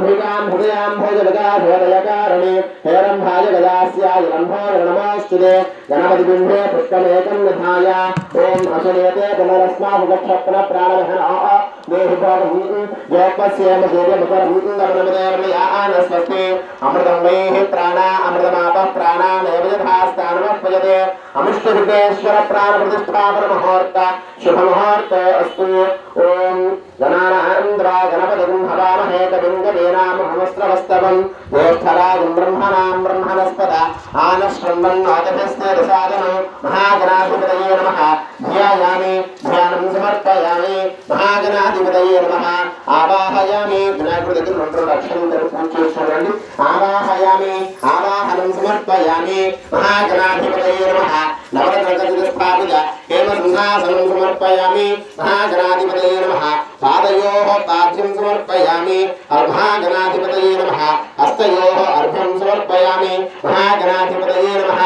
अन्भिकां हृदयां भोजविकाशोदयकारिणे हेरम्भाय गजास्याय रम्भो नमोऽस्तुते गणपतिबिम्बे पुष्पमेकं निधाय ॐ अशनेते पुनरस्माभुगक्षप्न प्राणवहनः देहि भोगं योपस्येम देव्यमुपरं गमनमदेवयान स्वस्ति अमृतं वैः प्राणा अमृतमापः प्राणानेव यथास्थानमर्पयते। अमिष्टविघ्नेश्वर प्राणप्रतिष्ठापनमुहूर्त शुभमुहूर्त अस्तु ॐ वामहेकबिन्दवेनामहमस्त्रवस्तवं ज्येष्ठराजं ब्रह्मणां ब्रह्मणस्पद आनश्रम्बन्नादभस्तेरसादनं महागणाधिपतये नमः ध्यायामि ध्यानं समर्पयामि महागणाधिपतये नमः आवाहयामि विनायकृतति मन्त्रलक्षणं पूज्येश्वरण्डि आवाहयामि आवाहनं समर्पयामि महागणाधिपतये नमः नवरत्नचतुष्पादज एव सिंहासनं समर्पयामि। महागणाधिपतये नमः पादयोः पाद्यं समर्पयामि अर्भागणाधिपतये नमः हस्तयोः अर्भं समर्पयामि। महागणाधिपतये नमः।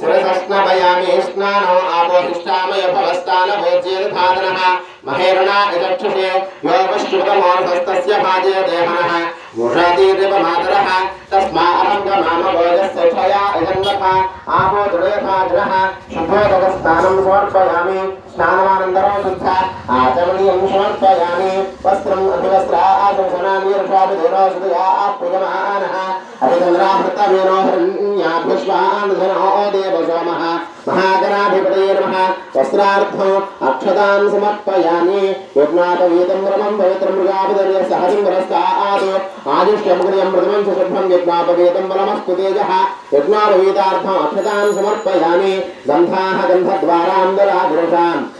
शिरसस्नभयामि स्नानो आपोषिष्टामय भवस्तानभोज्येर्भादनः महेरणा यचक्षुषे योपश्रुतमोर्धस्तस्य भाजे देहनः। मूषादीरिव मातरः तस्मा अहं गमामभोजस्य क्षया यजन्नः आ तुलेखाग्रः शुद्धोदकस्थानं समर्पयामि। स्नानमानन्तरं शुद्ध आचमनीयं समर्पयामि। वस्त्रम् अभिवस्त्राः शंसनानि ऋषाभिधेनोषधयाः पूजमानः अभिचन्द्राभृतमेनोहरण्याभ्यश्वान् धनो देवसोमः మహాగణాధిపతయే నమ వస్త్రార్థం అక్షతాం సమర్పయామి యజ్ఞాపవీతం రమం పవిత్రం మృగాపదర్య సహజం వరస్తాదు ఆదిష్ట్యముగ్రియం ప్రథమం సుశుభం యజ్ఞాపవీతం బలమస్తు తేజ యజ్ఞాపవీతార్థం అక్షతాం సమర్పయామి గంధాహ గంధద్వారాం